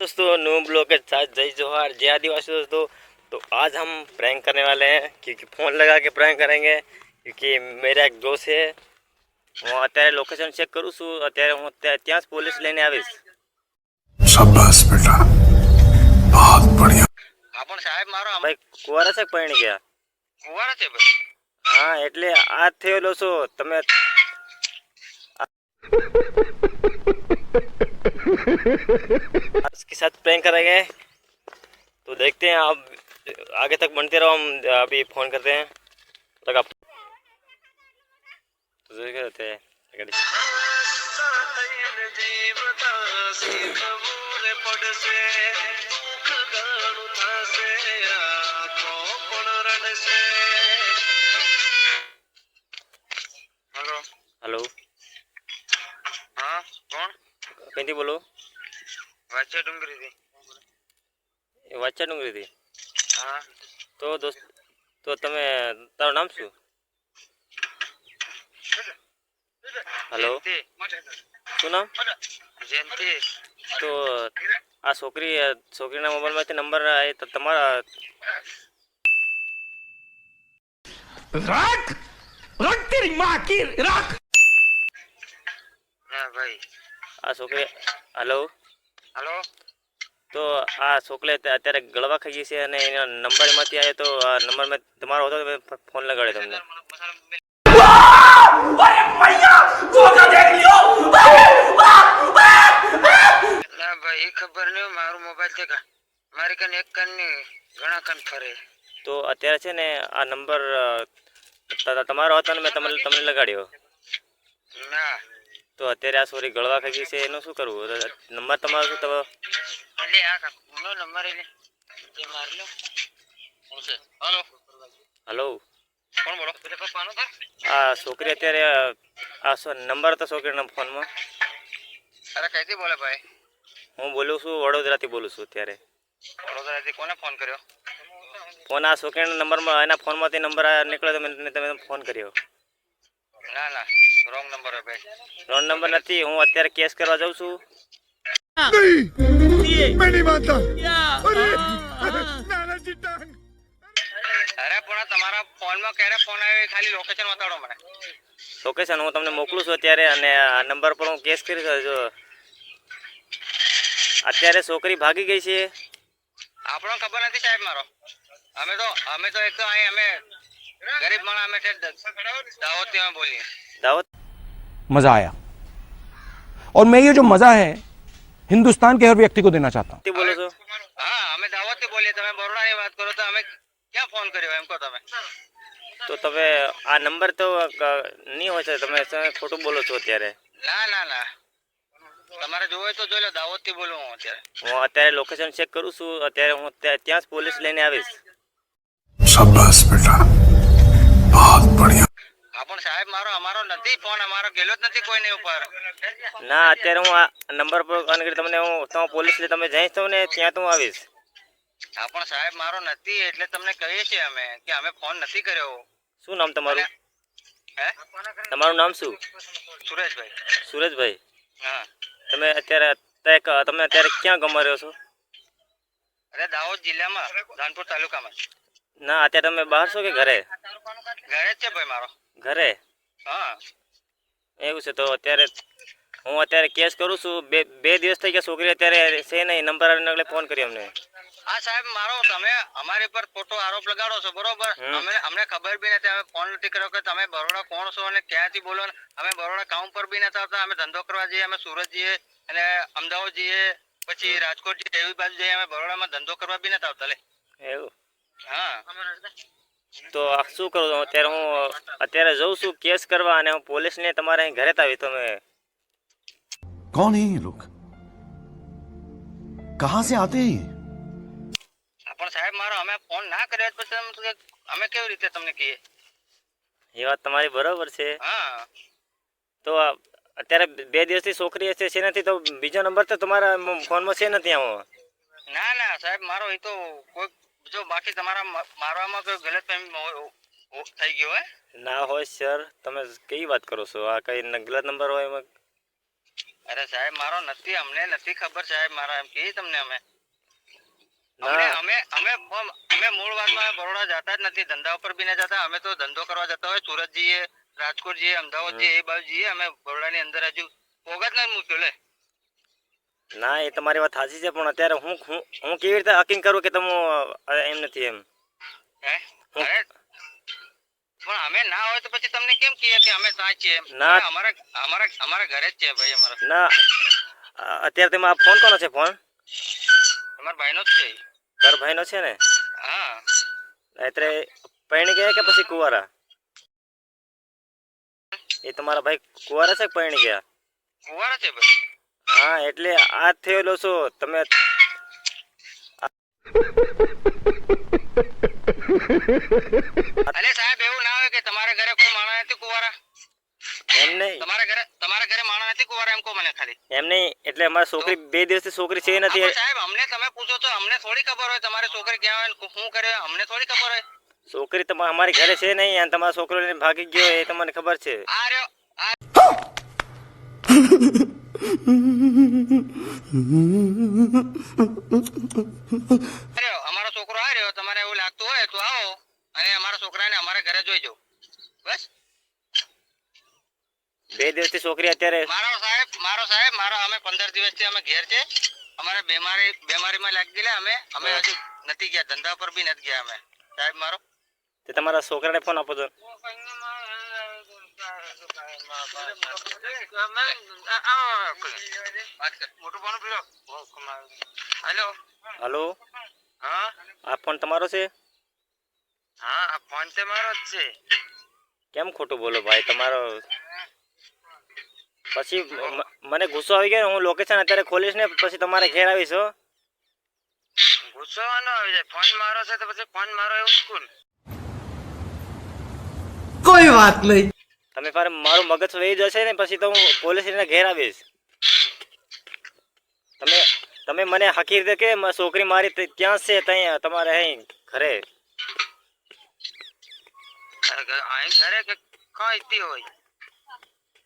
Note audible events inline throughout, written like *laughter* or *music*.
दोस्तों new blog के साथ जय जोहार जय आदिवासी दोस्तों तो आज हम प्रैंक करने वाले हैं क्योंकि फ़ोन लगा के प्रैंक करेंगे क्योंकि मेरा एक दोस्त છે હું અત્યારે લોકેશન ચેક કરું છું અત્યારે હું ત્યાં ત્યાં જ પોલીસ લઈને આવીશ शाबाश बेटा बहुत बढ़िया હા પણ સાહેબ મારો આમ ભાઈ કુંવારા છે કે પરણી ગયા કુંવારા છે ભાઈ હા એટલે આ થયેલો છો તમે *laughs* इसके साथ प्रैंक करेंगे तो देखते हैं आप आगे तक बनते रहो हम अभी फ़ोन करते हैं। तक आप तो देख रहते हैं। ક્યાંથી બોલો? વાચા ડુંગરીથી વાચા ડુંગરીથી હા. તો દોસ્ત તો તમે તારું નામ શું? હેલો. શું નામ? જયંતિ. તો આ છોકરી છોકરીના મોબાઈલમાંથી નંબર તમારા રાખ! રાખ તેરી માં રાખ! ના ભાઈ. આ છોકરી હલો. હલો. તો આ છોકરી અત્યારે ગળવા ખાઈ છે અને એના નંબર એમાંથી આવ્યો તો આ નંબર મેં તમારો હતો મેં ફોન લગાડ્યો તમને? ભાઈ ખબર નહીં મારું મોબાઈલ છે મારી કન એક કનની ઘણા કન ફરે. તો અત્યારે છે ને આ નંબર તમારો હતો ને મેં તમને તમને લગાડ્યો? ના. તો અત્યારે આ સોરી ગળવા ખાઈ ગઈ છે એનું શું કરવું? નંબર તમારો શું તમે એટલે આ કાકુનો નંબર એટલે તે મારી લો. શું છે? હલો. હલો. કોણ બોલો? એટલે પપ્પાનો તો આ છોકરી અત્યારે આ નંબર હતો છોકરીના ફોનમાં. અરે કઈથી બોલે ભાઈ? હું બોલું છું વડોદરાથી બોલું છું અત્યારે. વડોદરાથી કોને ફોન કર્યો? ફોન આ છોકરીના નંબરમાં એના ફોનમાંથી નંબર નીકળ્યો તો મેં તમે ફોન કર્યો. ના ના. રોંગ નંબર ભાઈ રોંગ નંબર નથી. હું અત્યારે કેસ કરવા જાઉં છું. અરે. પણ તમારા ફોનમાં ક્યારે ફોન આવ્યો ખાલી લોકેશન બતાડો મને. લોકેશન હું તમને મોકલું છું અત્યારે અને આ નંબર પર હું કેસ કરી અત્યારે છોકરી ભાગી ગઈ છે. આપણો ખબર નથી સાહેબ મારો. અમે તો અમે તો એક તો અહીં અમે ગરીબ માણસ અમે છે દાવતી અમે બોલીએ દાવત मजा आया और मैं ये जो मजा है हिंदुस्तान के हर व्यक्ति को देना चाहता हूँ થી બોલો છો હા અમે દાવતથી બોલીએ તમે બરોડાની વાત કરો તો અમે ક્યાં ફોન કર્યો એમ કહો તમે તો તમે આ નંબર તો અ, નહીં હોય છે તમે તમે ખોટું બોલો છો અત્યારે ના ના ના તમારે જોવું હોય તો જોઈ લો દાવતથી બોલું હું અત્યારે હું અત્યારે લોકેશન ચેક કરું છું અત્યારે હું ત્યાં ત્યાં જ પોલીસ લઈને આવીશ शाबाश बेटा ભણ્યા ના અત્યારે હું આ નંબર પર ફોન કરી તમને હું તો પોલીસ લે તમે જઈશ તો ને ત્યાં તો હું આવીશ. હા પણ સાહેબ મારો નથી એટલે તમને કહીએ છીએ અમે કે અમે ફોન નથી કર્યો. શું નામ તમારું? હે? તમારું નામ શું? સુરેશભાઈ. સુરેશભાઈ. હા. તમે અત્યારે તમે અત્યારે ક્યાં ગમવા રહ્યો છો? અરે દાહોદ જિલ્લામાં ધાનપુર તાલુકામાં. ના અત્યારે તમે બહાર છો કે ઘરે? ઘરે છે ભાઈ મારો. ઘરે? હા. એવું છે તો અત્યારે હું અત્યારે કેસ કરું છું. બે બે દિવસ થઈ ગયા છોકરી અત્યારે છે નહીં નંબર એટલે ફોન કર્યો અમને. હા સાહેબ મારો તમે અમારી પર ખોટો આરોપ લગાડો છો બરોબર. અમે અમને ખબર બી નથી અમે ફોન નથી કર્યો કે તમે બરોડા કોણ છો અને ક્યાંથી બોલો અમે બરોડા કામ પર બી નથી આવતા અમે ધંધો કરવા જઈએ અમે સુરત જઈએ અને અમદાવાદ જઈએ પછી રાજકોટ જઈએ એવી બાજુ જઈએ અમે બરોડામાં ધંધો કરવા બી નથી આવતા લે. એવું? તો આ શું કરું છું? અત્યારે હું અત્યારે જઉં છું કેસ કરવા અને હું પોલીસને તમારે અહીં ઘરે જ આવી તમે कौन है ये लोग कहां से आते हैं ये હા, પણ સાહેબ મારો અમે ફોન ના કર્યો તો પછી તમે કે- અમે કેવી રીતે તમને કહીએ એ વાત તમારી બરોબર છે હા તો આ અત્યારે બે દિવસથી છોકરી હશે છે નથી તો બીજો નંબર તો તમારા મ- ફોનમાં છે નથી આમાં ના ના સાહેબ મારો એ તો કોઈ જો બાકી તમારા મારવામાં કોઈ ગલત થઈ ગયો હોય ના હોય સર તમે કઈ વાત કરો છો? આ કઈ ગલત નંબર હોય એમાં? અરે સાહેબ મારો નથી અમને નથી ખબર સાહેબ મારા એમ કહીએ તમને અમે? અમને અમે અમે અમે મૂળ વાતમાં અમે બરોડા જતા જ નથી ધંધા ઉપર બી ના જતા અમે તો ધંધો કરવા જતા હોય સુરત જઈએ રાજકોટ જઈએ અમદાવાદ જઈએ એ બાજુ જઈએ અમે બરોડાની અંદર હજુ પોગત નથી મૂક્યો લે. ના એ તમારી વાત સાચી છે પણ અત્યારે હું હું હું કેવી રીતે હકીંગ કરું કે તમે અ, એમ નથી એમ? હે? અરે પણ અમે ના હોય તો પછી તમને કેમ કહીએ કે અમે ત્યાં છીએ એમ? ના. અમે અમારા અમારા અમારા ઘરે જ છે ભાઈ અમારા. ના અ, અત્યારે તમે આ ફોન કોનો છે ફોન અમારા ભાઈનો જ છે ઈ. તાર ભાઈનો છે ને? હા. એટલે પૈણી ગયા કે પછી કુંવારા? એ તમારા ભાઈ કુંવારા છે કે પૈણી ગયા? કુંવારા છે ભાઈ. હા એટલે આ થયેલો છો. તમે અલે સાહેબ એવું ના હોય કે તમારા ઘરે કોઈ માણસ નથી કુવારા? એમ નહીં. તમારા ઘરે તમારા ઘરે માણસ નથી કુવારા એમ કહો મને ખાલી. એમ નહીં એટલે અમારી છોકરી બે દિવસથી છોકરી છે નથી. સાહેબ અમને તમે પૂછો તો અમને થોડી ખબર હોય તમારી છોકરી ક્યાં હોય શું કરે અમને થોડી ખબર હોય. છોકરી તમારા અમારી ઘરે છે નહીં અને તમારો છોકરો લઈને ભાગી ગયો એ તમને ખબર છે. આ રહ્યો રહ્યો અમારો છોકરો આ રહ્યો તમારે એવું લાગતું હોય તો આવો. અને અમારા છોકરાને અમારા ઘરે જોઈ જાઓ. બસ. બે દિવસથી છોકરી અત્યારે મારો સાહેબ મારો સાહેબ મારો અમે પંદર દિવસથી અમે ઘેર છે. અમારે બીમારી બીમારીમાં લાગી ગયેલા અમે. અમે હજુ નથી ગયા ધંધા પર બી નથી ગયા અમે. સાહેબ મારો તે તમારા છોકરાને ફોન આપો તો. હલો. હા આ ફોન તમારો છે? હા આ ફોન તે મારો જ છે કેમ ખોટું બોલો ભાઈ? તમારો પછી મને ગુસ્સો આવી ગયો હું લોકેશન અત્યારે ખોલીશ ને, પછી તમારે ઘેર આવીશ ગુસ્સો નો આવી જાય ફોન મારો છે તો પછી ફોન મારો એવું સ્કૂલ કોઈ વાત નહીં. તમે પર મારું મગજ વહી જશે ને પછી તો હું પોલીસને ઘેર આવીશ તમે તમે મને હકીર દે કે છોકરી મારી ત્યાં છે ત્યાં તમારે અહીં ઘરે અહીં ઘરે કે કઈ હોય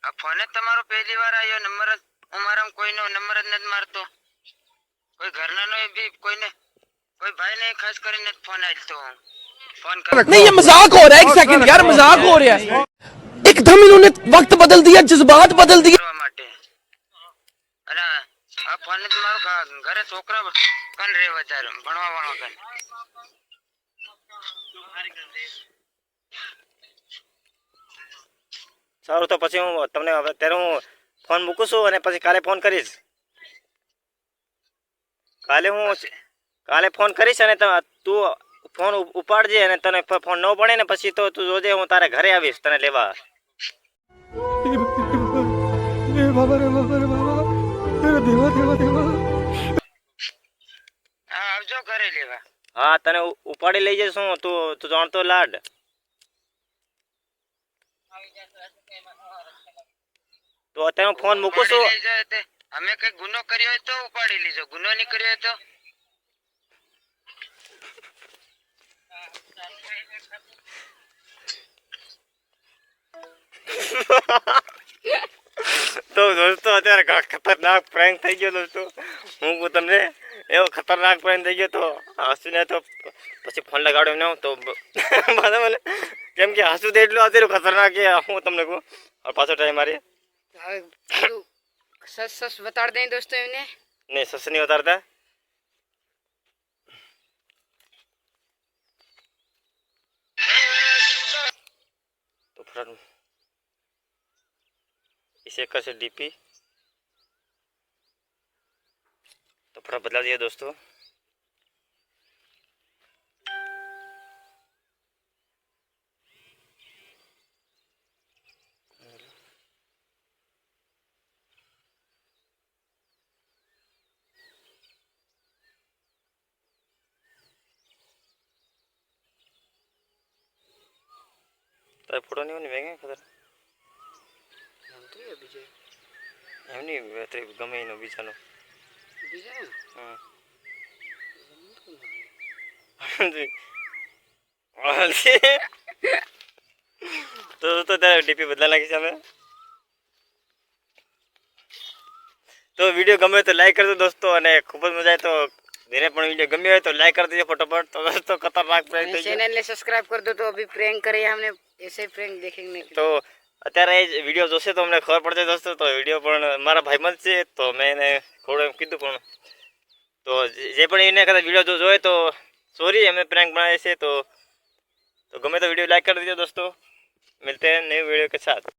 આ ફોને તમારો પહેલી વાર આવ્યો નંબર હું મારા કોઈનો નંબર જ નથી મારતો કોઈ ઘરનાનો બી કોઈને કોઈ ભાઈ ને ખાસ કરીને ફોન આવતો ફોન કર નહીં મજાક હો રહા એક સેકન્ડ યાર મજાક હો રહા एकदम इन्होंने वक्त बदल दिया जज्बात बदल दिए કરવા માટે અને આ ફોન જ મારો ઘ- ઘરે છોકરા કન રે વધારે ભણવા ભણવા કન સારું તો પછી હું તમને હવે અત્યારે હું ફોન મૂકું છું અને પછી કાલે ફોન કરીશ કાલે હું કાલે ફોન કરીશ અને ત- તું ફોન ઉપ- ઉપાડજે અને તને ફ- ફોન ન પડે ને પછી તો તું જોજે હું તારા ઘરે આવીશ તને લેવા હા આવજો ઘરે લેવા. હા તને ઉપાડી લઈ જશું તો તું જાણતો લાડ. તો અત્યારે હું ફોન મૂકું છું. અમે કઈ ગુનો કર્યો હોય તો ઉપાડી લીજો. ગુનો નહીં કર્યો હોય તો. તો દોસ્તો અત્યારે ઘ- ખતરનાક પ્રેન્ક થઈ ગયો દોસ્તો. હું કહું તમને એવો ખતરનાક પ્રેન્ક થઈ ગયો તો હસુને તો પછી ફોન લગાડ્યો ને તો બ- *laughs* મને કેમ કે હસુ તો એટલું અત્યારે ખતરનાક કે હું તમને કહું. હવે પાછો ટાઈમ મારી હવે બધું સસ સસ બતાડી દઈ દોસ્તો એમને. નહીં સસ નહીં ઉતારતા तो फिर इसे कैसे डीपी तो थोड़ा बदला दिया दोस्तों તારે ફોટો નહીં હોય ને વેગે ખબર એમ નહીં અત્યારે ગમે એનો બીજાનો હા તો તો તારે ડીપી બદલા નાખી છે અમે તો વિડીયો ગમે તો લાઈક કરજો દોસ્તો અને ખૂબ જ મજા આવે તો જેને પણ વિડીયો ગમ્યો હોય તો લાઈક કરી દેજો ફટાફટ તો દોસ્તો ખતરનાક prank થઈ ગયો चैनल ने सब्सक्राइब कर दो तो अभी प्रैंक करे हमने ऐसे प्रैंक देखेंगे તો અત્યારે એ વિડીયો જોશે તો અમને ખબર પડશે દોસ્તો તો વિડીયો પણ મારા ભાઈબંધ છે તો મેં એને થોડું એમ કીધું પણ તો જે પણ એને કદાચ વિડીયો જો જોયે તો સોરી અમે પ્રેન્ક બનાવીએ છીએ તો તો ગમે તો વિડીયો લાઈક કરી દેજો દોસ્તો મિલતે हैं नए वीडियो के साथ